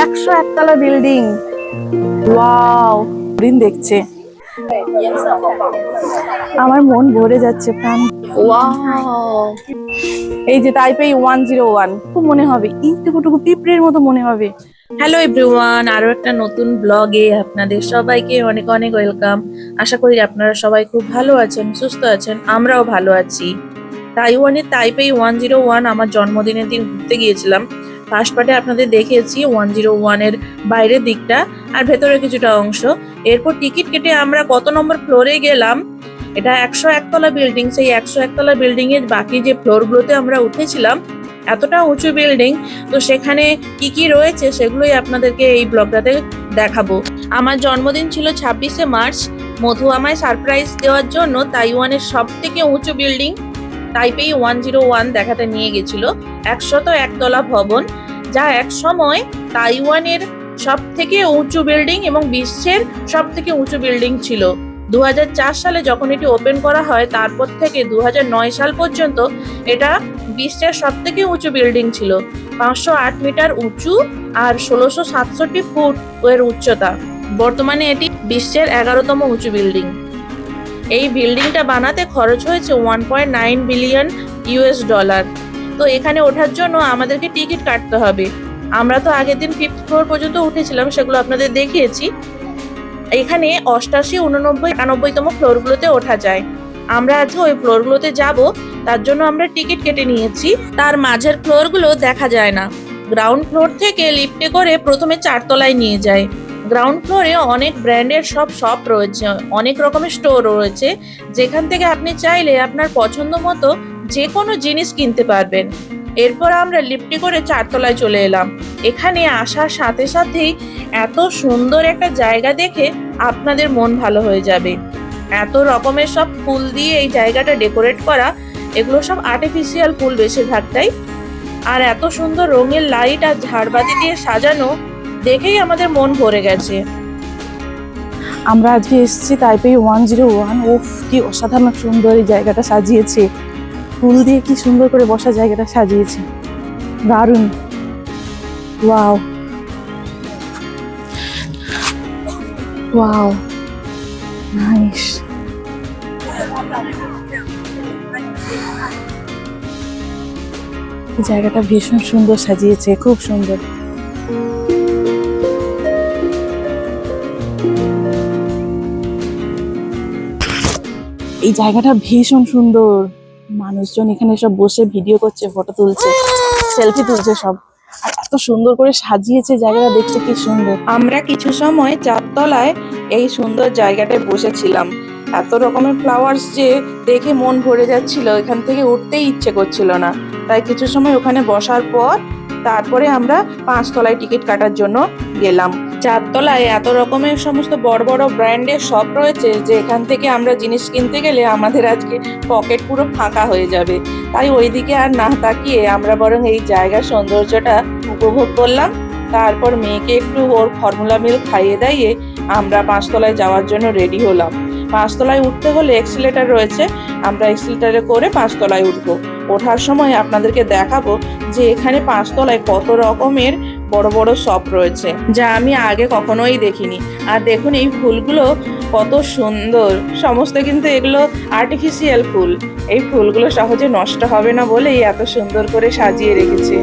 একশো একতলা building. Wow দিন দেখছে। আমার মন ভরে যাচ্ছে প্রাণ। এই যে তাইপেই ওয়ান জিরো ওয়ান খুব মনে হবে। এইটুকুটুকু পিঁপড়ের মতো মনে হবে। হ্যালো এভরিওয়ান আরও একটা নতুন ব্লগে আপনাদের সবাইকে অনেক অনেক ওয়েলকাম আশা করি আপনারা সবাই খুব ভালো আছেন সুস্থ আছেন আমরাও ভালো আছি। তাইওয়ানের তাইপেই ওয়ান জিরো ওয়ান আমার জন্মদিনের দিন ঘুরতে গিয়েছিলাম। ফার্স্ট পার্টে আপনাদের দেখিয়েছি ওয়ান জিরো ওয়ানের বাইরের দিকটা আর ভেতরে কিছুটা অংশ। এরপর টিকিট কেটে আমরা কত নম্বর ফ্লোরে গেলাম, এটা একশো একতলা বিল্ডিং সেই একশো একতলা বিল্ডিং এর বাকি যে ফ্লোরগুলোতে আমরা উঠেছিলাম, এতটা উঁচু বিল্ডিং তো সেখানে কি কি রয়েছে সেগুলোই আপনাদেরকে এই ব্লগটাতে দেখাবো। আমার জন্মদিন ছিল ছাব্বিশে মার্চ, মধু আমায় সারপ্রাইজ দেওয়ার জন্য তাইওয়ানের সব থেকে উঁচু building Taipei one zero one দেখাতে নিয়ে গেছিল, একশত একতলা ভবন। যা এক সময় তাইওয়ানের সব থেকে উঁচু বিল্ডিং এবং বিশ্বের সব থেকে উঁচু বিল্ডিং ছিল। দু হাজার চার সালে যখন এটি ওপেন করা হয়, তারপর থেকে দু হাজার নয় সাল পর্যন্ত এটা বিশ্বের সব থেকে উঁচু বিল্ডিং ছিল। পাঁচশো আট মিটার উঁচু আর ষোলোশো সাতষট্টি ফুট এর উচ্চতা। বর্তমানে এটি বিশ্বের এগারোতম উঁচু বিল্ডিং। এই বিল্ডিংটা বানাতে খরচ হয়েছে one point nine billion US dollar তো এখানে ওঠার জন্য আমাদেরকে টিকিট কাটতে হবে। আমরা তো আগের দিন ফিফথ ফ্লোর পর্যন্ত উঠেছিলাম, সেগুলো আপনাদের দেখিয়েছি। এখানে অষ্টাশি, উননব্বই একানব্বইতম ফ্লোরগুলোতে ওঠা যায়। আমরা আজকে ওই ফ্লোরগুলোতে যাব, তার জন্য আমরা টিকিট কেটে নিয়েছি। তার মাঝের ফ্লোরগুলো দেখা যায় না। গ্রাউন্ড ফ্লোর থেকে লিফটে করে প্রথমে চারতলায় নিয়ে যায়। গ্রাউন্ড ফ্লোরে অনেক ব্র্যান্ডের সব শপ রয়েছে, অনেক রকমের স্টোর রয়েছে। যেখান থেকে আপনি চাইলে আপনার পছন্দ মতো যে কোনো জিনিস কিনতে পারবেন। এরপর আমরা লিফটে করে চারতলায় চলে এলাম। এখানে আসার সাথে সাথেই এত সুন্দর একটা জায়গা দেখে আপনাদের মন ভালো হয়ে যাবে। এত রকমের সব ফুল দিয়ে এই জায়গাটা ডেকোরেট করা, এগুলো সব আর্টিফিশিয়াল ফুল বেশিরভাগটাই। আর এত সুন্দর রঙের লাইট আর ঝাড়বাতি দিয়ে সাজানো দেখেই আমাদের মন ভরে গেছে। আমরা আজকে এসেছি তাইপেই ওয়ান জিরো ওয়ান ওফ কি অসাধারণ সুন্দর এই জায়গাটা সাজিয়েছে। ফুল দিয়ে কি সুন্দর করে বসা জায়গাটা সাজিয়েছে। দারুণ। ওয়াও। ওয়াও। নাইস। জায়গাটা ভীষণ সুন্দর সাজিয়েছে, খুব সুন্দর। এই জায়গাটা ভীষণ সুন্দর। মানুষজন এখানে সব বসে ভিডিও করছে ফটো তুলছে সেলফি তুলছে সব। আর এত সুন্দর করে সাজিয়েছে জায়গাটা, দেখতে কি সুন্দর। আমরা কিছু সময় চারতলায় এই সুন্দর জায়গাটায় বসেছিলাম। এত রকমের ফ্লাওয়ার্স যে দেখে মন ভরে যাচ্ছিল, এখান থেকে উঠতেই ইচ্ছে করছিল না। তাই কিছু সময় ওখানে বসার পর, তারপরে আমরা পাঁচতলায় টিকিট কাটার জন্য গেলাম। চারতলায় এত রকমের সমস্ত বড় বড় ব্র্যান্ডের শপ রয়েছে যে এখান থেকে আমরা জিনিস কিনতে গেলে আমাদের আজকে পকেট পুরো ফাঁকা হয়ে যাবে। তাই ওইদিকে আর না তাকিয়ে আমরা বরং এই জায়গার সৌন্দর্যটা উপভোগ করলাম। তারপর মেয়েকে একটু ওর ফর্মুলা মিল খাইয়ে দাইয়ে আমরা পাঁচতলায় যাওয়ার জন্য রেডি হলাম। পাঁচতলায় উঠতে হলে এক্সিলেটার রয়েছে, আমরা এক্সিলেটারে করে পাঁচতলায় উঠবো। ওঠার সময় আপনাদেরকে দেখাবো যে এখানে পাঁচতলায় কত রকমের বড় বড় শপ রয়েছে, যা আমি আগে কখনোই দেখিনি। আর দেখুন এই ফুলগুলো কত সুন্দর। সমস্ত কিন্তু এগুলো আর্টিফিশিয়াল ফুল। এই ফুলগুলো সহজে নষ্ট হবে না বলেই এত সুন্দর করে সাজিয়ে রেখেছে।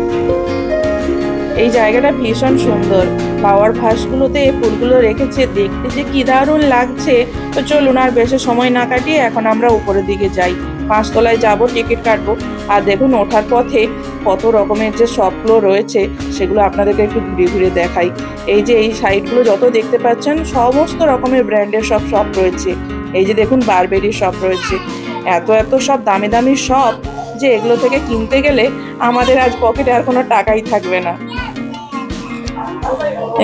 এই জায়গাটা ভীষণ সুন্দর। পাওয়ার ভাসগুলোতে ফুলগুলো রেখেছে, দেখতে যে কি দারুণ লাগছে। তো চলুন আর বেশি সময় না কাটিয়ে এখন আমরা উপরের দিকে যাই। পাঁচতলায় যাব, টিকিট কাটবো। আর দেখুন, ওঠার পথে কত রকমের যে শপগুলো রয়েছে, সেগুলো আপনাদেরকে একটু ঘুরে ঘুরে দেখাই। এই যে এই সাইটগুলো যত দেখতে পাচ্ছেন, সমস্ত রকমের ব্র্যান্ডের সব শপ রয়েছে। এই যে দেখুন বারবেরি শপ রয়েছে। এত এত সব দামি দামি শপ যে এগুলো থেকে কিনতে গেলে আমাদের আজ পকেটে আর কোনো টাকাই থাকবে না।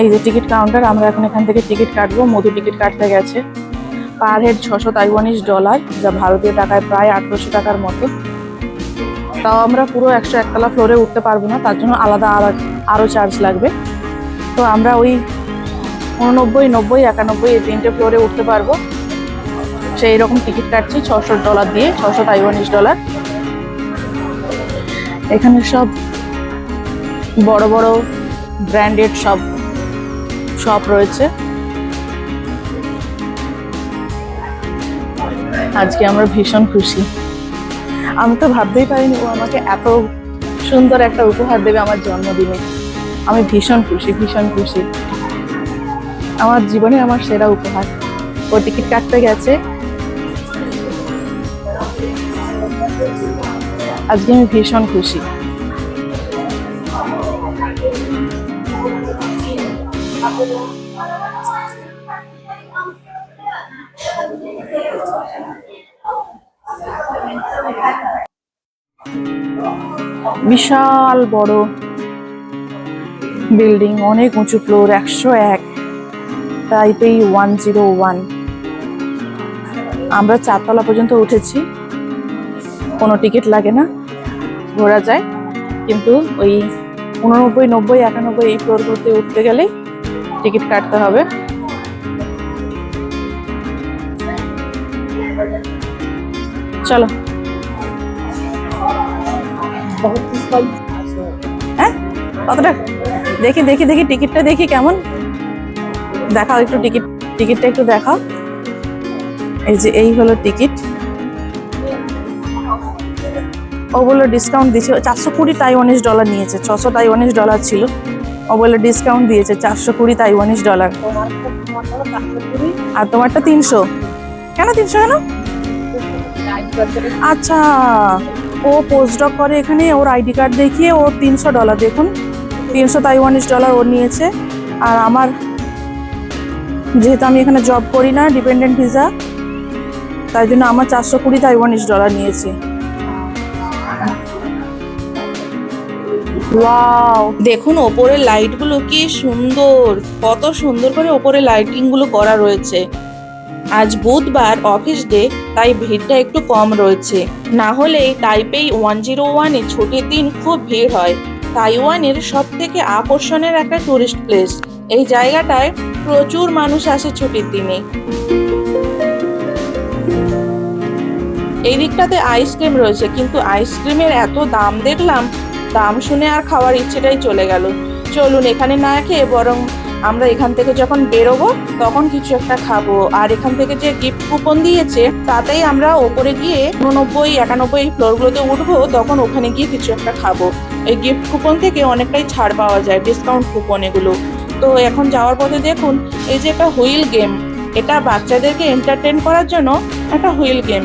এই যে টিকিট কাউন্টার, আমরা এখন এখান থেকে টিকিট কাটবো। মধু টিকিট কাটতে গেছে। পার হেড ছশো তাইওয়ানিজ ডলার, যা ভারতীয় টাকায় প্রায় আঠারোশো টাকার মতো। তাও আমরা পুরো একশো একতলা ফ্লোরে উঠতে পারব না, তার জন্য আলাদা আর আরও চার্জ লাগবে। তো আমরা ওই উননব্বই, নব্বই, একানব্বই এই তিনটে ফ্লোরে উঠতে পারব। সেই রকম টিকিট কাটছি, ছশো ডলার দিয়ে, ছশো তাইওয়ানিজ ডলার। এখানে সব বড় বড় ব্র্যান্ডেড সব শপ রয়েছে। আজকে আমরা ভীষণ খুশি। আমি তো ভাবতেই পারিনি ও আমাকে এত সুন্দর একটা উপহার দেবে আমার জন্মদিনে। আমি ভীষণ খুশি ভীষণ খুশি। আমার জীবনে আমার সেরা উপহার। ও টিকিট কাটতে গেছে। আজকে আমি ভীষণ খুশি। বিশাল বড় বিল্ডিং অনেক উঁচু ফ্লোর একশো এক তাইপেই ওয়ান জিরো ওয়ান আমরা চারতলা পর্যন্ত উঠেছি, কোনো টিকিট লাগে না, ঘোরা যায়। কিন্তু ওই উননব্বই, নব্বই, একানব্বই এই ফ্লোরগুলোতে উঠতে গেলে টিকিট কাটতে হবে। চলো। হ্যাঁ? দেখি দেখি দেখি, টিকিটটা দেখি কেমন। দেখাও একটু টিকিট, টিকিটটা একটু দেখাও। এই যে, এই হলো টিকিট। ও বলল ডিসকাউন্ট দিয়েছে। চারশো কুড়ি তাইওয়ানিজ ডলার নিয়েছে। ছশো তাইওয়ানিজ ডলার ছিল। ও বলল ডিসকাউন্ট দিয়েছে। চারশো কুড়ি তাইওয়ানিজ ডলার আর তোমারটা তিনশো। কেন তিনশো কেন? আচ্ছা। ও পোস্টডক করে এখানে, ওর আইডি কার্ড দেখিয়ে ও তিনশো ডলার দেখুন। তিনশো তাইওয়ানিশ ডলার ও নিয়েছে। আর আমার, যেহেতু আমি এখানে জব করি না ডিপেন্ডেন্ট ভিসা তাই জন্য আমার চারশো কুড়ি তাইওয়ানিজ ডলার নিয়েছে। দেখুন, ওপরের লাইটগুলো কি সুন্দর। কত সুন্দর করে ওপরে লাইটিংগুলো করা রয়েছে। আজ বুধবার অফিস ডে তাই ভিড়টা একটু কম রয়েছে। না হলে তাইপেই ওয়ান জিরো ওয়ানে ছুটির দিন খুব ভিড় হয়। তাইওয়ানের সব থেকে আকর্ষণের একটা টুরিস্ট প্লেস এই জায়গাটায় প্রচুর মানুষ আসে ছুটির দিনে। এই দিকটাতে আইসক্রিম রয়েছে, কিন্তু আইসক্রিমের এত দাম দেখলাম, দাম শুনে আর খাওয়ার ইচ্ছেটাই চলে গেল। চলুন এখানে না খেয়ে বরং আমরা এখান থেকে যখন বেরোবো, তখন কিছু একটা খাব। আর এখান থেকে যে গিফট কুপন দিয়েছে, তাতেই আমরা ওপরে গিয়ে উননব্বই, একানব্বই ফ্লোরগুলোতে উঠবো, তখন ওখানে গিয়ে কিছু একটা খাব। এই গিফট কুপন থেকে অনেকটাই ছাড় পাওয়া যায় ডিসকাউন্ট কুপন এগুলো। তো এখন যাওয়ার পথে দেখুন, এই যে একটা হুইল গেম, এটা বাচ্চাদেরকে এন্টারটেন করার জন্য একটা হুইল গেম।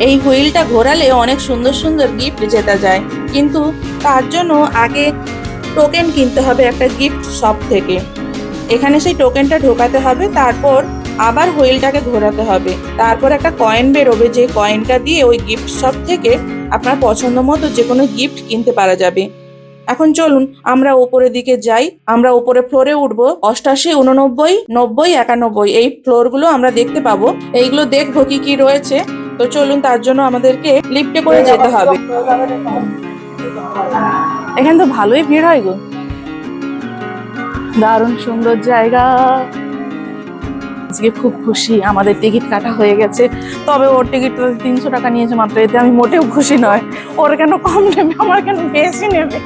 এই হুইলটা ঘোরালে অনেক সুন্দর সুন্দর গিফট জেতা যায়। কিন্তু তার জন্য আগে টোকেন কিনতে হবে একটা গিফট শপ থেকে। এখানে সেই টোকেনটা ঢোকাতে হবে, তারপর আবার হুইলটাকে ঘোরাতে হবে। তারপর একটা কয়েন বেরোবে, যে কয়েনটা দিয়ে ওই গিফট শপ থেকে আপনার পছন্দ মতো যে কোনো গিফট কিনতে পারা যাবে। এখন চলুন, আমরা উপরের দিকে যাই। আমরা উপরে ফ্লোরে উঠবো, অষ্টাশি, উননব্বই, নব্বই, একানব্বই, এই ফ্লোরগুলো আমরা দেখতে পাবো। এইগুলো দেখব কি কি রয়েছে। তো চলুন, তার জন্য আমাদেরকে লিফটে করে যেতে হবে। এখানে তো ভালোই ভিড় হয় গো। দারুণ সুন্দর জায়গা। আজকে খুব খুশি, আমাদের টিকিট কাটা হয়ে গেছে। তবে ওর টিকিট তিনশো টাকা নিয়েছে মাত্র, এতে আমি মোটেও খুশি নয়। ওর কেন কম নেবে, আমার কেন বেশি নেবে?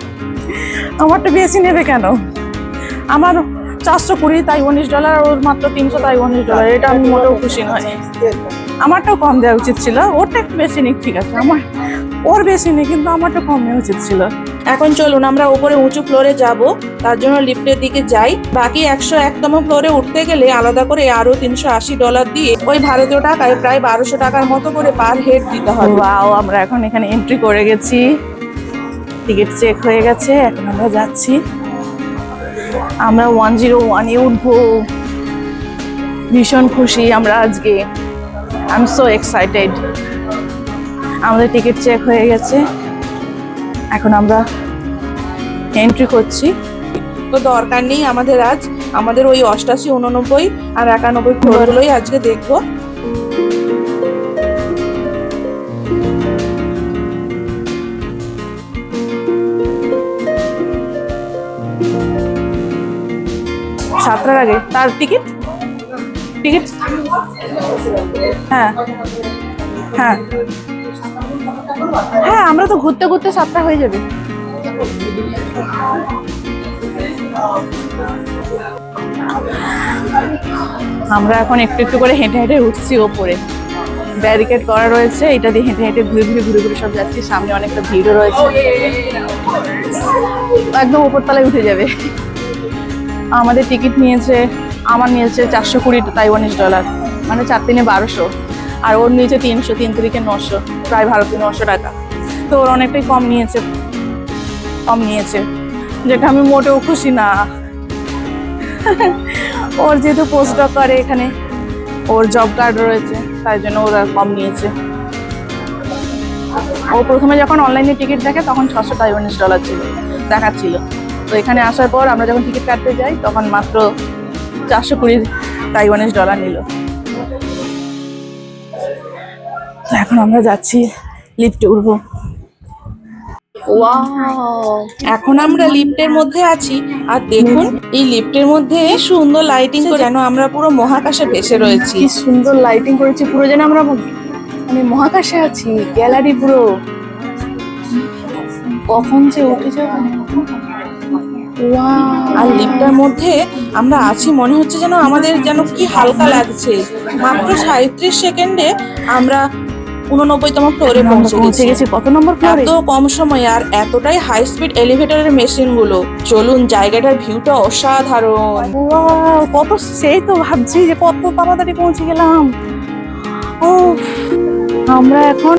আমারটা বেশি নেবে কেন? আমার চারশো কুড়ি তাই উনিশ ডলার ওর মাত্র তিনশো তাই উনিশ ডলার এটা আমি মোটেও খুশি নয়। আমারটাও কম দেওয়া উচিত ছিল, ওরটা একটু বেশি নিক, ঠিক আছে। আমার, ওর বেশি নেই, কিন্তু আমারটা কম নেওয়া উচিত ছিল। এখন চলুন আমরা উপরে উঁচু ফ্লোরে যাব। তার জন্য লিফটের দিকে যাই। বাকি একশো একতম ফ্লোরে উঠতে গেলে আলাদা করে আরও তিনশো আশি ডলার দিয়ে ওই ভারতীয় টাকায় প্রায় বারোশো টাকার মতো করে পার হেড দিতে হবে। বাও আমরা এখন এখানে এন্ট্রি করে গেছি। টিকিট চেক হয়ে গেছে, এখন আমরা যাচ্ছি। আমরা ওয়ান জিরো ওয়ানে উঠবো। ভীষণ খুশি আমরা আজকে। আই এম সো এক্সাইটেড আমাদের টিকিট চেক হয়ে গেছে। এখন আমরা এন্ট্রি করছি। তো দরকার নেই আমাদের আজ। আমাদের ওই অষ্টাশি উননব্বই আর একানব্বই ফ্লোরগুলোই আজকে দেখব। সাতটার আগে। তার টিকিট? টিকিট? হ্যাঁ। হ্যাঁ। হ্যাঁ আমরা তো ঘুরতে ঘুরতে সাতটা হয়ে যাবে। আমরা এখন একটু একটু করে হেঁটে হেঁটে উঠছি ওপরে। ব্যারিকেড করা রয়েছে, এটা দিয়ে হেঁটে হেঁটে ঘুরে ঘুরে ঘুরে ঘুরে সব যাচ্ছি। সামনে অনেকটা ভিড়ও রয়েছে। একদম উপরতলায় উঠে যাবে। আমাদের টিকিট নিয়েছে, আমার নিয়েছে চারশো কুড়ি তাইওয়ানিজ ডলার মানে চার দিনে বারোশো। আর ওর নিচে তিনশো, তিন তারিখে নশো, প্রায় ভারতীয় নশো টাকা। তো ওর অনেকটাই কম নিয়েছে কম নিয়েছে। যেটা আমি মোটেও খুশি না। ওর যেহেতু পোস্ট করে এখানে, ওর জব কার্ড রয়েছে, তাই জন্য ওরা কম নিয়েছে। ও প্রথমে যখন অনলাইনে টিকিট দেখে, তখন ছশো তাইওয়ানিজ ডলার ছিল, দেখাচ্ছিল। তো এখানে আসার পর আমরা যখন টিকিট কাটতে যাই, তখন মাত্র চারশো কুড়ি তাইওয়ানিজ ডলার নিল। তো এখন আমরা যাচ্ছি লিফটে উঠবো এখন আমরা লিফটের মধ্যে আছি। আর দেখুন এই লিফটের মধ্যে সুন্দর লাইটিং করে যেন আমরা পুরো মহাকাশে ভেসে রয়েছি। সুন্দর লাইটিং করেছি পুরো যেন আমরা মানে মহাকাশে আছি গ্যালারি পুরো। কখন যে উঠে যাবে? আর লিফটার মধ্যে আমরা আছি মনে হচ্ছে যেন আমাদের যেন কি হালকা লাগছে। মাত্র সাঁত্রিশ সেকেন্ডে আমরা উননব্বইতম ফ্লোরে পৌঁছে পৌঁছে গেছি। গেছি কত নম্বর ফ্লোরে এত কম সময় আর এতটাই হাই স্পিড এলিভেটরের মেশিনগুলো। চলুন জায়গাটার ভিউটা অসাধারণ। কত সেই তো ভাবছি যে কত তাড়াতাড়ি পৌঁছে গেলাম। ও আমরা এখন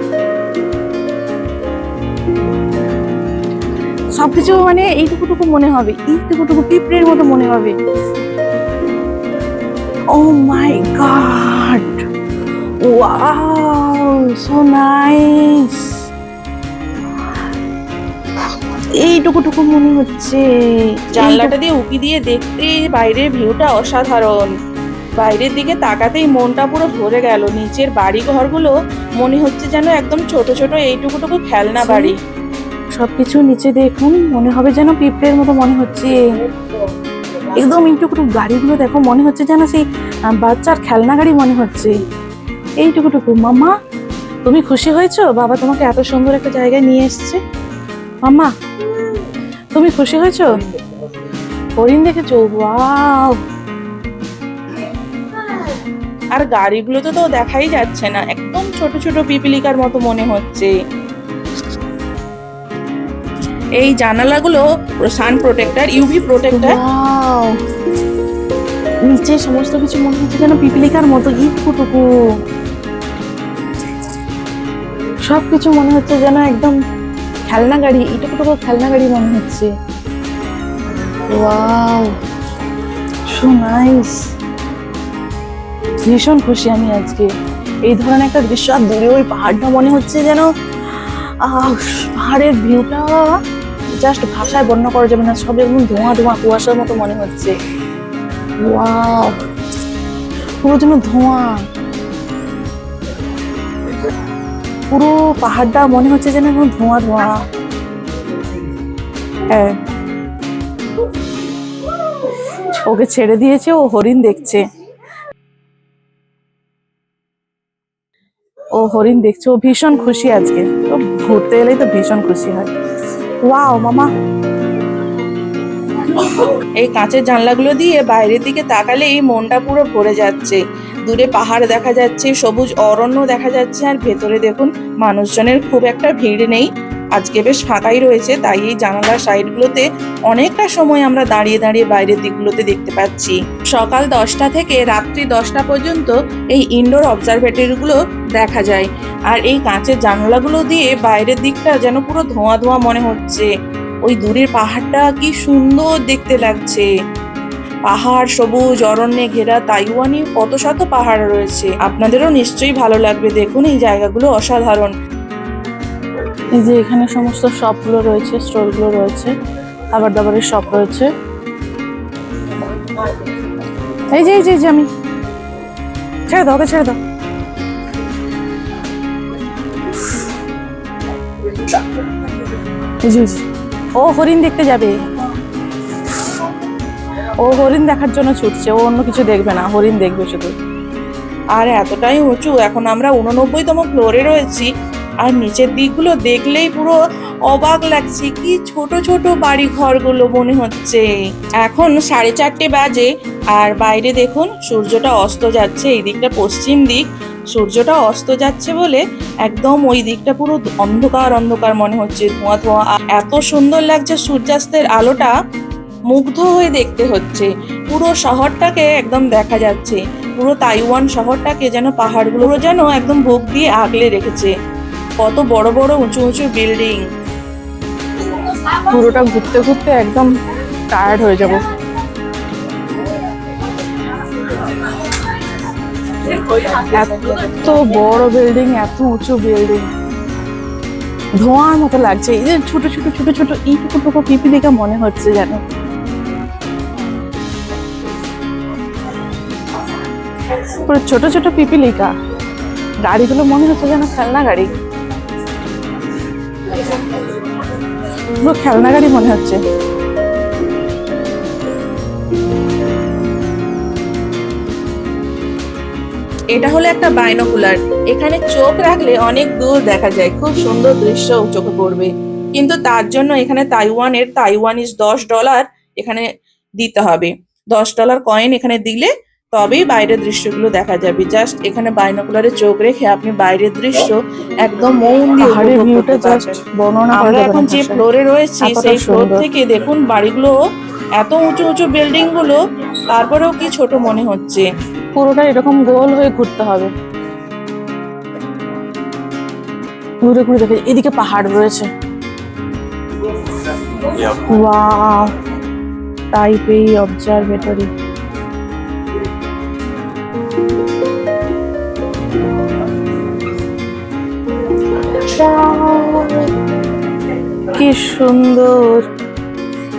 সবকিছু মানে এইটুকুটুকু মনে হবে এইটুকুটুকু পিঁপড়ের মতো মনে হবে। ও my God wow so nice এইটুকুটুকু মনে হচ্ছে। জানলাটা দিয়ে উকি দিয়ে দেখতে বাইরের ভিউটা অসাধারণ। বাইরের দিকে তাকাতেই মনটা পুরো ভরে গেল। নিচের বাড়ি ঘরগুলো মনে হচ্ছে যেন একদম ছোট ছোট এইটুকুটুকু খেলনা বাড়ি। সবকিছু নিচে দেখুন মনে হবে যেন পিঁপড়ের মতো মনে হচ্ছে। একদম এইটুকুটুকু গাড়িগুলো দেখো মনে হচ্ছে যেন সেই বাচ্চার খেলনা গাড়ি মনে হচ্ছে। এইটুকুটুকু। মামা তুমি খুশি হয়েছো? বাবা তোমাকে এত সুন্দর একটা জায়গায় নিয়ে এসছে। মামা তুমি খুশি হয়েছো? হরিণ দেখেছ ওয়াও। আর গাড়িগুলো তো তো দেখাই যাচ্ছে না, একদম ছোট ছোট পিপিলিকার মতো মনে হচ্ছে। এই জানালাগুলো সান প্রোটেক্টর ইউভি প্রোটেক্টর নিচে সমস্ত কিছু মনে হচ্ছে যেন পিপিলিকার মতো ইটকুটুকু। সব কিছু মনে হচ্ছে যেন একদম খেলনা গাড়ি, ইটুকুটুকু খেলনা গাড়ি মনে হচ্ছে। ওয়াও সো নাইস ভীষণ খুশি আমি আজকে। এই ধরনের একটা দৃশ্য আর দূরে ওই পাহাড়টা মনে হচ্ছে যেন পাহাড়ের ভিউটা জাস্ট ভাষায় বর্ণনা করা যাবে না, সব একদম ধোঁয়া ধোঁয়া কুয়াশার মতো মনে হচ্ছে। ওয়াও, পুরো যেন ধোঁয়া। পুরো পাহাড়টা মনে হচ্ছে যেন একদম ধোঁয়া ধোঁয়া। হ্যাঁ। ওকে ছেড়ে দিয়েছে, ও হরিণ দেখছে। ও হরিণ দেখছে, ও ভীষণ খুশি আজকে। তো ঘুরতে এলেই তো ভীষণ খুশি হয়। ওয়াও, মামা। এই কাঁচের জানলাগুলো দিয়ে বাইরের দিকে তাকালে এই মনটা পুরো ভরে যাচ্ছে। দূরে পাহাড় দেখা যাচ্ছে, সবুজ অরণ্য দেখা যাচ্ছে, আর ভেতরে দেখুন মানুষজনের খুব একটা ভিড় নেই। আজকে বেশ ফাঁকাই রয়েছে, তাই এই জানালার সাইডগুলোতে অনেকটা সময় আমরা দাঁড়িয়ে দাঁড়িয়ে বাইরের দিকগুলোতে দেখতে পাচ্ছি। সকাল দশটা থেকে রাত্রি দশটা পর্যন্ত এই ইনডোর অবজারভেটরিগুলো দেখা যায়। আর এই কাঁচের জানালাগুলো দিয়ে বাইরের দিকটা যেন পুরো ধোঁয়া ধোঁয়া মনে হচ্ছে। ওই দূরের পাহাড়টা কি সুন্দর দেখতে লাগছে। পাহাড়, সবুজ, অরণ্যে ঘেরা তাইওয়ানি কত শত পাহাড় রয়েছে? আপনাদেরও নিশ্চয়ই ভালো লাগবে। দেখুন, এই জায়গাগুলো অসাধারণ। এই যে এখানে সমস্ত শপগুলো রয়েছে, স্টোরগুলো রয়েছে খাবার দাবারের শপ রয়েছে। এই যে এই যে আমি। ছেড়ে দাও, ওকে ছেড়ে দাও। ও, হরিণ দেখতে যাবে। ও হরিণ দেখার জন্য ছুটছে, ও অন্য কিছু দেখবে না, হরিণ দেখবে শুধু। আর এতটাই উঁচু, এখন আমরা উননব্বইতম ফ্লোরে রয়েছি, আর নিচের দিকগুলো দেখলেই পুরো অবাক লাগছে, কি ছোট ছোট বাড়ি ঘরগুলো মনে হচ্ছে। এখন সাড়ে চারটে বাজে, আর বাইরে দেখুন, সূর্যটা অস্ত যাচ্ছে, এই দিকটা পশ্চিম দিক। সূর্যটা অস্ত যাচ্ছে বলে একদম ওই দিকটা পুরো অন্ধকার অন্ধকার মনে হচ্ছে, ধোঁয়া ধোঁয়া। এত সুন্দর লাগছে সূর্যাস্তের আলোটা মুগ্ধ হয়ে দেখতে হচ্ছে। পুরো শহরটাকে একদম দেখা যাচ্ছে। পুরো তাইওয়ান শহরটাকে যেন পাহাড়গুলো যেন একদম বুক দিয়ে আগলে রেখেছে। কত বড় বড় উঁচু উঁচু বিল্ডিং। পুরোটা ঘুরতে ঘুরতে একদম টায়ার্ড হয়ে যাব। এত বড় বিল্ডিং, এত উঁচু বিল্ডিং। ধোঁয়ার মতো লাগছে। এই যে ছোট ছোট ছোট ছোট এইটুকু টুকু পিপি দেখে মনে হচ্ছে যেন। পুরো ছোট ছোট পিপিলিকা। গাড়িগুলো মনে হচ্ছে যেন খেলনা গাড়ি। পুরো খেলনা গাড়ি মনে হচ্ছে। এটা হলো একটা বাইনোকুলার। এখানে চোখ রাখলে অনেক দূর দেখা যায়। খুব সুন্দর দৃশ্য চোখে পড়বে। কিন্তু তার জন্য এখানে তাইওয়ানের তাইওয়ানিজ দশ ডলার এখানে দিতে হবে। দশ ডলার কয়েন এখানে দিলে তবেই বাইরের দৃশ্যগুলো দেখা যাবে। জাস্ট এখানে বাইনোকুলারে চোখ রেখে আপনি বাইরের দৃশ্য একদম মন দিয়ে উপভোগ করতে পারবেন। আমরা এখন যে ফ্লোরে রয়েছি সেই ফ্লোর থেকে দেখুন বাড়িগুলো এত উঁচু উঁচু বিল্ডিংগুলো তারপরেও কি ছোট মনে হচ্ছে। পুরোটা এরকম গোল হয়ে ঘুরতে হবে। ঘুরে ঘুরে দেখে এদিকে পাহাড় রয়েছে। ওয়াও টাইপেই অবজারভেটরি কি সুন্দর।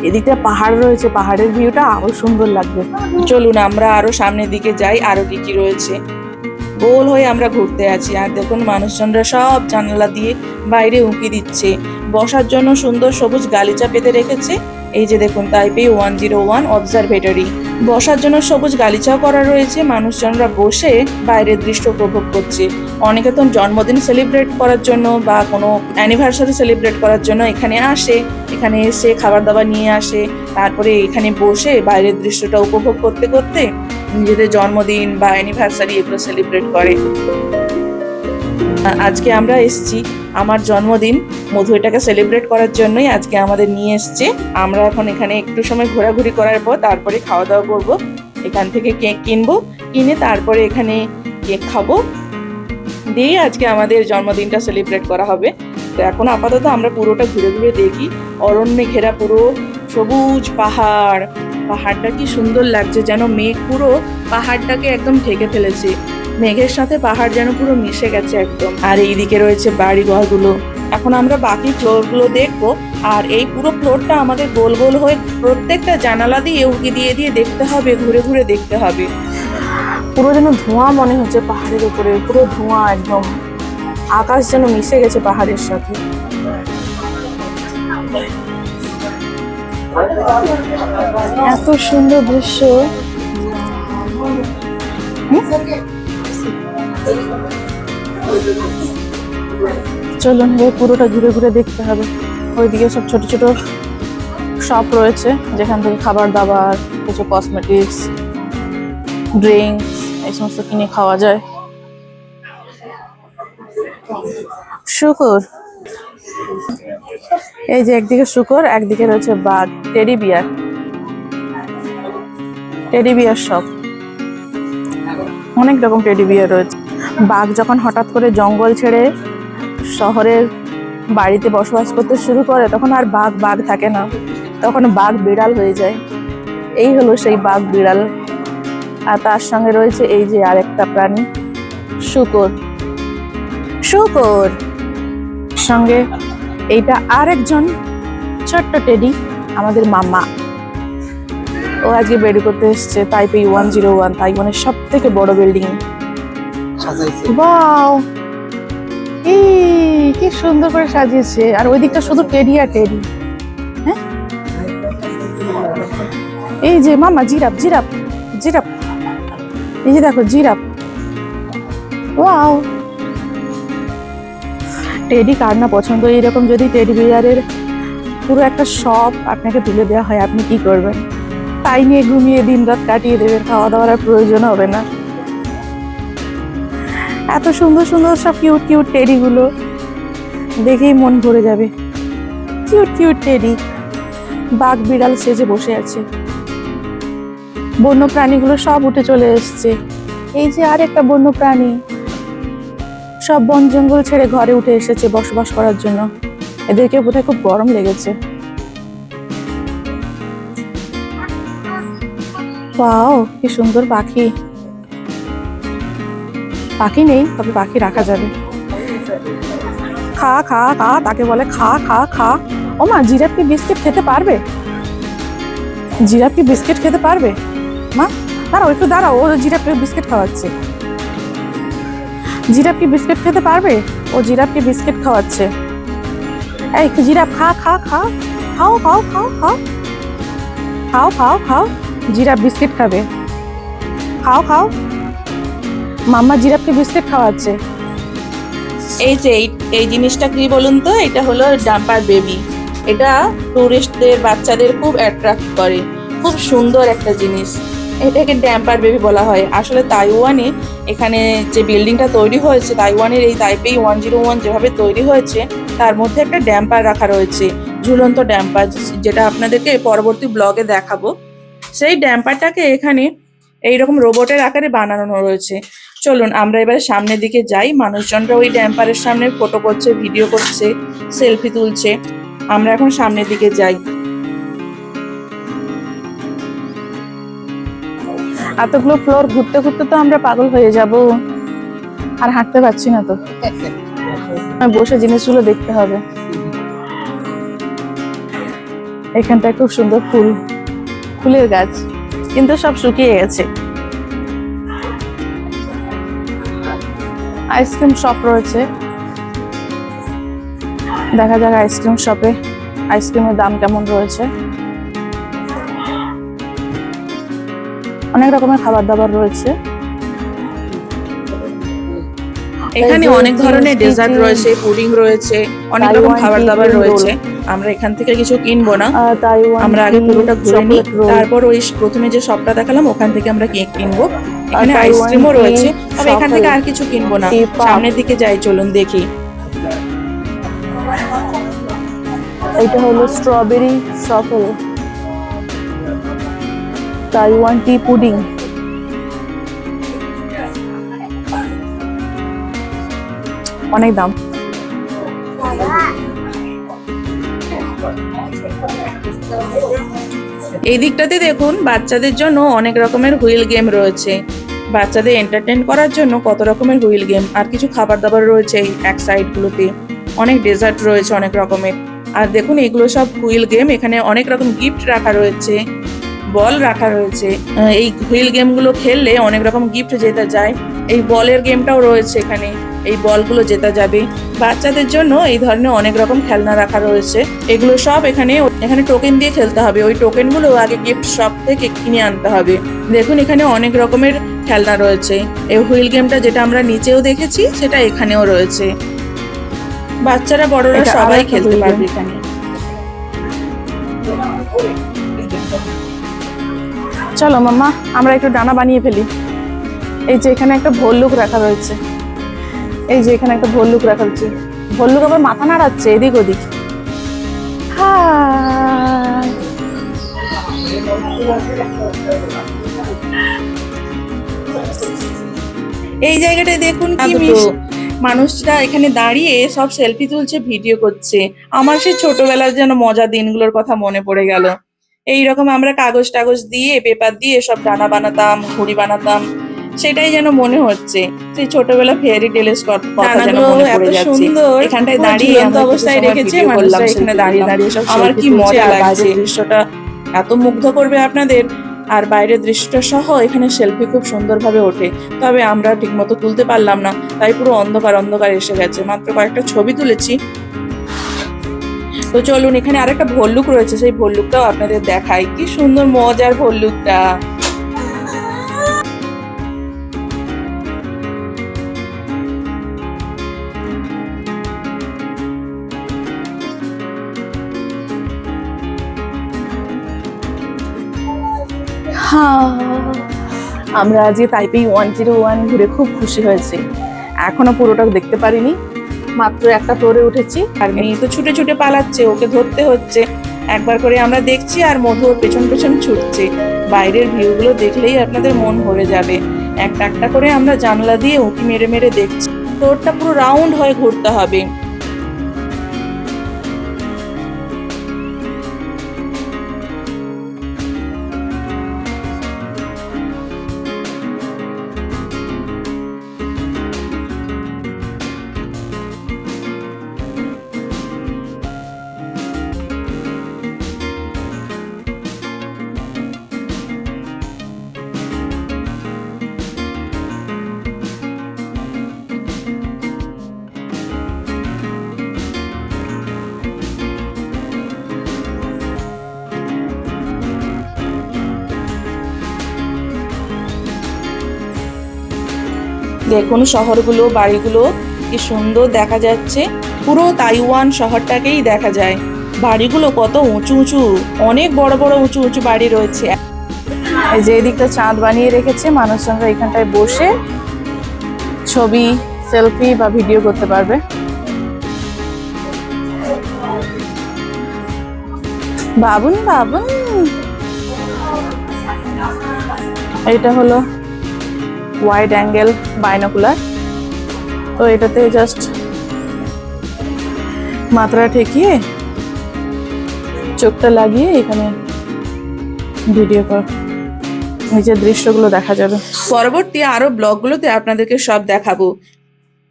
এদিকটা পাহাড় রয়েছে, পাহাড়ের ভিউটা আরও সুন্দর লাগবে। চলুন আমরা আরও সামনের দিকে যাই, আরও কি কি রয়েছে। গোল হয়ে আমরা ঘুরতে আছি, আর দেখুন মানুষজনরা সব জানালা দিয়ে বাইরে উঁকি দিচ্ছে। বসার জন্য সুন্দর সবুজ গালিচা পেতে রেখেছে। এই যে দেখুন Taipei one zero one observatory বসার জন্য সবুজ গালিচাও করা রয়েছে, মানুষজনরা বসে বাইরের দৃশ্য উপভোগ করছে। অনেকে তো জন্মদিন সেলিব্রেট করার জন্য বা কোনো অ্যানিভার্সারি সেলিব্রেট করার জন্য এখানে আসে, এখানে এসে খাবার দাবার নিয়ে আসে, তারপরে এখানে বসে বাইরের দৃশ্যটা উপভোগ করতে করতে নিজেদের জন্মদিন বা অ্যানিভার্সারি এগুলো সেলিব্রেট করে। আজকে আমরা এসছি আমার জন্মদিন। মধু এটাকে সেলিব্রেট করার জন্যই আজকে আমাদের নিয়ে এসছে। আমরা এখন এখানে একটু সময় ঘোরাঘুরি করার পর তারপরে খাওয়া দাওয়া করব। এখান থেকে কেক কিনবো, কিনে তারপরে এখানে কেক খাব। দিয়ে আজকে আমাদের জন্মদিনটা সেলিব্রেট করা হবে। তো এখন আপাতত আমরা পুরোটা ঘুরে ঘুরে দেখি। অরণ্যে ঘেরা পুরো সবুজ পাহাড়। পাহাড়টা কি সুন্দর লাগছে যেন মেঘ পুরো পাহাড়টাকে একদম ঢেকে ফেলেছে। মেঘের সাথে পাহাড় যেন পুরো মিশে গেছে একদম। আর এইদিকে রয়েছে বাড়ি ঘরগুলো এখন আমরা বাকি ফ্লোরগুলো দেখব, আর এই পুরো ফ্লোরটা আমাদের গোল গোল হয়ে প্রত্যেকটা জানালা দিয়ে উকি দিয়ে দিয়ে দেখতে হবে, ঘুরে ঘুরে দেখতে হবে। পুরো যেন ধোঁয়া মনে হচ্ছে পাহাড়ের উপরে, পুরো ধোঁয়া একদম। আকাশ যেন মিশে গেছে পাহাড়ের সাথে। এত সুন্দর দৃশ্য? চলুন, এই পুরোটা ঘুরে ঘুরে দেখতে হবে। ওইদিকে সব ছোট ছোট শপ রয়েছে, যেখান থেকে খাবার দাবার, কিছু কসমেটিক্স ড্রিঙ্কস এই সমস্ত কিনে খাওয়া যায়। শুকুর। এই যে একদিকে শুকুর, একদিকে রয়েছে বাঘ teddy bear teddy bear shop অনেক রকম টেডি বিয়ার রয়েছে। বাঘ যখন হঠাৎ করে জঙ্গল ছেড়ে শহরের বাড়িতে বসবাস করতে শুরু করে, তখন আর বাঘ বাঘ থাকে না। তখন বাঘ বিড়াল হয়ে যায়। এই হলো সেই বাঘ, বিড়াল। আর তার সঙ্গে রয়েছে এই যে আরেকটা প্রাণী, শুকর। শুকর! সঙ্গে এইটা আরেকজন ছোট্ট টেডি, আমাদের মামা ও আজকে বের করতে এসছে তাইপে ওয়ান জিরো ওয়ান তাইওয়ানের সব থেকে বড় বিল্ডিং সাজাইছে। বাও এই, কি সুন্দর করে সাজিয়েছে। আর ওই দিকটা শুধু টেডি আর টেডি। হ্যাঁ? এই যে মামা জিরাপ জিরাপ জিরাপ এই যে দেখো জিরাপ ওয়াও! টেডি কার না পছন্দ? এইরকম যদি টেডি বিয়ারের পুরো একটা শপ আপনাকে তুলে দেওয়া হয়, আপনি কি করবেন? তাই নিয়ে ঘুমিয়ে দিন রাত কাটিয়ে দেবেন খাওয়া দাওয়ার প্রয়োজন হবে না। এত সুন্দর সুন্দর সব কিউট কিউট টেডিগুলো দেখেই মন ভরে যাবে। কিউট কিউট টেডি বাঘ বিড়াল সেজে বসে আছে। বন্য প্রাণীগুলো সব উঠে চলে এসছে। এই যে আর একটা বন্য প্রাণী সব বন জঙ্গল ছেড়ে ঘরে উঠে এসেছে বসবাস করার জন্য। এদেরকে বোধহয় খুব গরম লেগেছে। ওয়াও, কি সুন্দর পাখি। পাখি নেই, তবে পাখি রাখা যাবে। খা খা খা, তাকে বলে খা খা খা। ও মা, জিরাফ কি বিস্কিট খেতে পারবে? জিরাফ কি বিস্কিট খেতে পারবে? মা, দাঁড়াও একটু দাঁড়াও, ও জিরাফকে বিস্কিট খাওয়াচ্ছে। জিরাফ কি বিস্কিট খেতে পারবে? ও জিরাফকে বিস্কিট খাওয়াচ্ছে। এই জিরাফ, খা খা খা। খাও খাও খাও খাও। খাও খাও খাও। জিরাফ বিস্কিট খাবে। খাও খাও। মাম্মা জিরাফকে বিস্কিট খাওয়াচ্ছে। এই যে, এই জিনিসটা কি বলুন তো? এটা হলো ডাম্পার বেবি। এটা টুরিস্টদের বাচ্চাদের খুব অ্যাট্রাক্ট করে। খুব সুন্দর একটা জিনিস। এটাকে ড্যাম্পার বেবি বলা হয়। আসলে তাইওয়ানে এখানে যে বিল্ডিংটা তৈরি হয়েছে, তাইওয়ানের এই তাইপেই ওয়ান জিরো ওয়ান যেভাবে তৈরি হয়েছে, তার মধ্যে একটা ড্যাম্পার রাখা রয়েছে। ঝুলন্ত ড্যাম্পার যেটা আপনাদেরকে পরবর্তী ব্লগে দেখাবো। সেই ড্যাম্পারটাকে এখানে এইরকম রোবটের আকারে বানানো রয়েছে। চলুন, আমরা এবার সামনের দিকে যাই। মানুষজনরা ওই ড্যাম্পারের সামনে ফটো করছে, ভিডিও করছে, সেলফি তুলছে। আমরা এখন সামনের দিকে যাই। এতগুলো ফ্লোর ঘুরতে ঘুরতে তো আমরা পাগল হয়ে যাব। আর হাঁটতে পারছি না তো। বসে জিনিসগুলো দেখতে হবে। এখানটায় খুব সুন্দর ফুল, ফুলের গাছ, কিন্তু সব শুকিয়ে গেছে। আইসক্রিম শপ রয়েছে। দেখা যাক আইসক্রিম শপে আইসক্রিমের দাম কেমন রয়েছে। অনেক রকমের খাবার দাবার রয়েছে। এখানে অনেক ধরনের ডেজার্ট রয়েছে পুডিং রয়েছে অনেক রকম খাবার দাবার রয়েছে। আমরা এখান থেকে কিছু কিনবো না। আমরা আগে পুরোটা ঘুরে নিই। তারপর ওই প্রথমে যে শপটা দেখালাম ওখান থেকে আমরা কেক কিনবো। এখানে তাইওয়ান আইসক্রিমও রয়েছে। তবে এখান থেকে আর কিছু কিনবো না। সামনের দিকে যাই চলুন দেখি। এটা হলো স্ট্রবেরি সফল তাইওয়ান টি পুডিং অনেক দাম। এই দিকটাতে দেখুন, বাচ্চাদের জন্য অনেক রকমের হুইল গেম রয়েছে। বাচ্চাদের এন্টারটেন করার জন্য কত রকমের হুইল গেম, আর কিছু খাবার দাবার রয়েছে এক সাইডগুলোতে। অনেক ডেজার্ট রয়েছে অনেক রকমের। আর দেখুন, এগুলো সব হুইল গেম, এখানে অনেক রকম গিফট রাখা রয়েছে। বল রাখা রয়েছে। এই হুইল গেমগুলো খেললে অনেক রকম গিফট জেতা যায়। এই বলের গেমটাও রয়েছে এখানে। এই বলগুলো জেতা যাবে। বাচ্চাদের জন্য এই ধরনের অনেক রকম খেলনা রাখা রয়েছে। এগুলো সব এখানে এখানে টোকেন দিয়ে খেলতে হবে। ওই টোকেনগুলো আগে গিফট শপ থেকে কিনে আনতে হবে। দেখুন এখানে অনেক রকমের খেলনা রয়েছে। এই হুইল গেমটা যেটা আমরা নিচেও দেখেছি সেটা এখানেও রয়েছে। বাচ্চারা বড়রা সবাই খেলতে পারবে। এখানে। চলো মাম্মা আমরা একটু ডানা বানিয়ে ফেলি। এই যে এখানে একটা ভল্লুক রাখা রয়েছে। এই যে এখানে একটা ভল্লুক রাখা রয়েছে। ভল্লুক আবার মাথা নাড়াচ্ছে এদিক ওদিক। এই জায়গাটায় দেখুন কি। মানুষরা এখানে দাঁড়িয়ে সব সেলফি তুলছে ভিডিও করছে। আমার সেই ছোটবেলার যেন মজা দিনগুলোর কথা মনে পড়ে গেল। এই রকম আমরা কাগজ টাগজ দিয়ে পেপার দিয়ে সব ডানা বানাতাম ঘুড়ি বানাতাম সেটাই যেন মনে হচ্ছে। সেই ছোটবেলা ফেয়ারি টেলের কথা যেন মনে পড়ে যাচ্ছে। এখানটায় দাঁড়িয়ে অবস্থায় রেখেছে, মানুষরা সেখানে দাঁড়িয়ে দাঁড়িয়ে সব আমার কি মজা লাগছে। দৃশ্যটা এত মুগ্ধ করবে আপনাদের। আর বাইরের দৃশ্যটা সহ এখানে সেলফি খুব সুন্দরভাবে ওঠে। তবে আমরা ঠিকমতো তুলতে পারলাম না তাই পুরো অন্ধকার অন্ধকার এসে গেছে। মাত্র কয়েকটা ছবি তুলেছি তো চলুন এখানে আরেকটা ভল্লুক রয়েছে সেই ভল্লুকটাও আপনাদের দেখাই। কি সুন্দর মজার ভল্লুকটা। হ্যাঁ। আমরা আজকে তাইপেই ওয়ান জিরো ওয়ান ঘুরে খুব খুশি হয়েছি। এখনও পুরোটা দেখতে পারিনি। মাত্র একটা ফ্লোরে উঠেছি। আর মেয়ে তো ছুটে ছুটে পালাচ্ছে, ওকে ধরতে হচ্ছে। একবার করে আমরা দেখছি আর মধু ওর পেছন পেছন ছুটছে। বাইরের ভিউগুলো দেখলেই আপনাদের মন ভরে যাবে। একটা একটা করে আমরা জানলা দিয়ে উঁকি মেরে মেরে দেখছি। ফ্লোরটা পুরো রাউন্ড হয়ে ঘুরতে হবে। দেখুন শহরগুলো, বাড়িগুলো কি সুন্দর দেখা যাচ্ছে। পুরো তাইওয়ান শহরটাকেই দেখা যায়। বাড়িগুলো কত উঁচু উঁচু, অনেক বড় বড় উঁচু উঁচু বাড়ি রয়েছে। যে দিকটা চাঁদ বানিয়ে রেখেছে, মানুষজনরা এখানটায় বসে ছবি, সেলফি বা ভিডিও করতে পারবে। বাবুন বাবুন। এটা হলো ওয়াইড অ্যাঙ্গেল বাইনোকুলার তো এটাতে জাস্ট মাত্রা ঠেকিয়ে চোখটা লাগিয়ে এখানে ভিডিও কর। নিজের দৃশ্যগুলো দেখা যাবে। পরবর্তী আরও ব্লগগুলোতে আপনাদেরকে সব দেখাবো।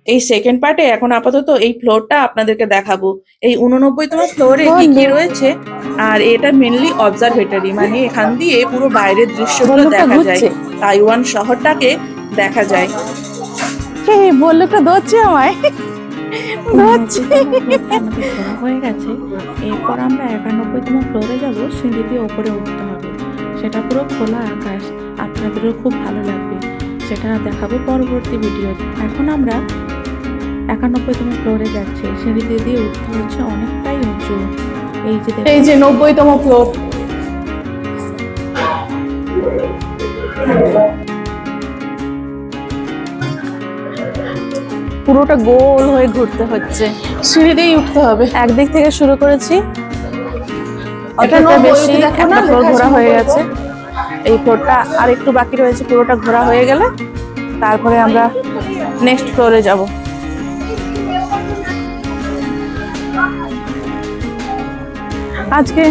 এই সেকেন্ড পার্টে এখন আপাতত এই ফ্লোরটা আপনাদেরকে দেখাবো। এই উননব্বইতম ফ্লোরে কি কি রয়েছে? আর এটা মেনলি অবজারভেটরি মানে এখান দিয়ে পুরো বাইরের দৃশ্যগুলো দেখা যায়। তাইওয়ান শহরটাকে দেখা যায়। এই বল্লুকটা ধরছে আমায়। ধরছে। হয়ে গেছে। এরপর আমরা একানব্বইতম ফ্লোরে যাব সিঁড়ি দিয়ে ওপরে উঠতে হবে। সেটা পুরো খোলা আকাশ। আপনাদেরও খুব ভালো লাগবে। সেটা দেখাবো পরবর্তী ভিডিওতে এখন আমরা একানব্বইতম ফ্লোরে যাচ্ছি। সিঁড়ি দিয়ে দিয়ে উঠতে হচ্ছে অনেকটাই উঁচু। এই যে এই যে নব্বইতম ফ্লোর পুরোটা গোল হয়ে ঘুরতে হচ্ছে। সিঁড়ি দিয়েই উঠতে হবে। একদিক থেকে শুরু করেছি। অতটা বেশি একটা ফ্লোর ঘোরা হয়ে গেছে। এই ফ্লোরটা আর একটু বাকি রয়েছে পুরোটা ঘোরা হয়ে গেলে। তারপরে আমরা নেক্সট ফ্লোরে যাব। আজকে